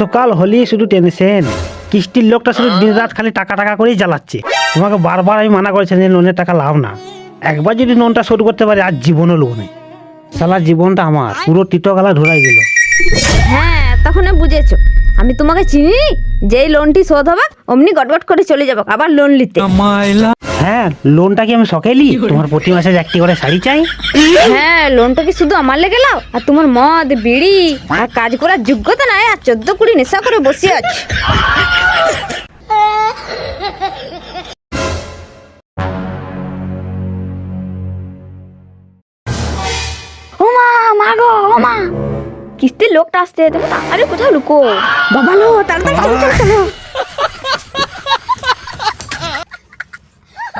সকাল হলেই শুধু টেনশন কিস্তির লোকটা শুধু দিন রাত খালি টাকা টাকা করেই জ্বালাচ্ছে। তোমাকে বারবার আমি মানা করেছি যে লোনের টাকা লাভ না। একবার যদি লোনটা শোধ করতে পারি আর জীবনও লোনে সালা জীবনটা আমার পুরো টিটো গালা ধরাই গেল হ্যাঁ তখন বুঝেছ। আমি তোমাকে চিনি যেই লোনটি শোধ হবে অমনি গটগট করে চলে যাব আবার লোন নিতে। হ্যাঁ লোনটা কি আমি সকেলি তোমার প্রতি মাসে একটি করে শাড়ি চাই? হ্যাঁ লোনটা কি শুধু আমার লেগে লাও? আর তোমার মদ বিড়ি আর কাজ করার যোগ্যতা নাই আর চোদ্দ কুড়ি নেশা করে বসে আছে। ওমা ওমা। কিস্তির লোকটা আসতে তাড়াতাড়ি কোথাও লুকো? বাবা লো তাড়াতাড়ি চলো চলো চলো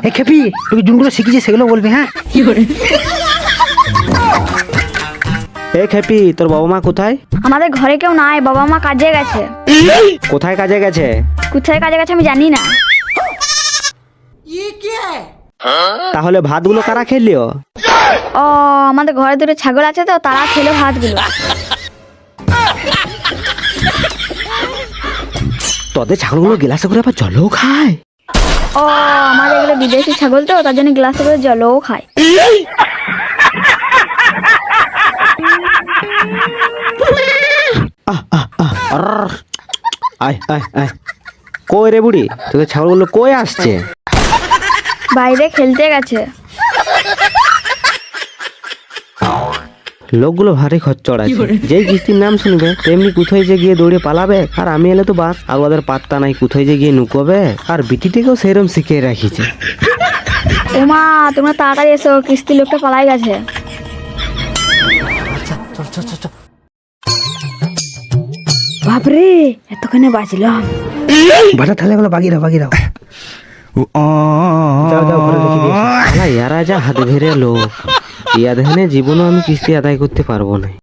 এ খেপি তুই যোনগুলো শিখেছিস সেগুলো বলবি হ্যাঁ? এ খেপি তোর বাবা মা কোথায়? আমাদের ঘরে কেউ নাই বাবা মা কাজে গেছে। কোথায় কাজে গেছে? কোথায় কাজে গেছে আমি জানি না। তাহলে ভাতগুলো কারা খেলিও ও আমাদের ঘরে দুটো ছাগল আছে তো তারা খেলো ভাতগুলো। তোদের ছাগলগুলো গেলাসে করে আবার জলও খায়? ও আমার এগুলো বিদেশি ছাগল তো তার জন্য গ্লাসে করে জলও খায়। আর্র। আয় আয় আয়। কই রে বুড়ি? তোদের ছাগলগুলো কই আসছে? বাইরে খেলতে গেছে। লোকগুলো ভারী খচ্চর আছে। যেই কিস্তির নাম শুনবে তেমনি কোথায় যে গিয়ে দৌড়ে পালাবে আর আমি এলে তো বাস আর ওদের পাত্তা নাই কোথায় যে গিয়ে নুকোবে আর বিটিটিকেও সেরম শিখিয়ে রাখিছে। ওমা তোমরা তাড়াতাড়ি এসো কিস্তি লোকটা পালাই গেছে। বাপরে এতক্ষণে বাঁচলাম বাটা বাগিয়ে দাও বাগিয়ে দাও। যাও যাও ঘরে রেখে দিয়ে এসো। শালা এরা যা হাত ধরে লোক। ইয়া আধানে জীবনও আমি কিস্তি আদায় করতে পারব না।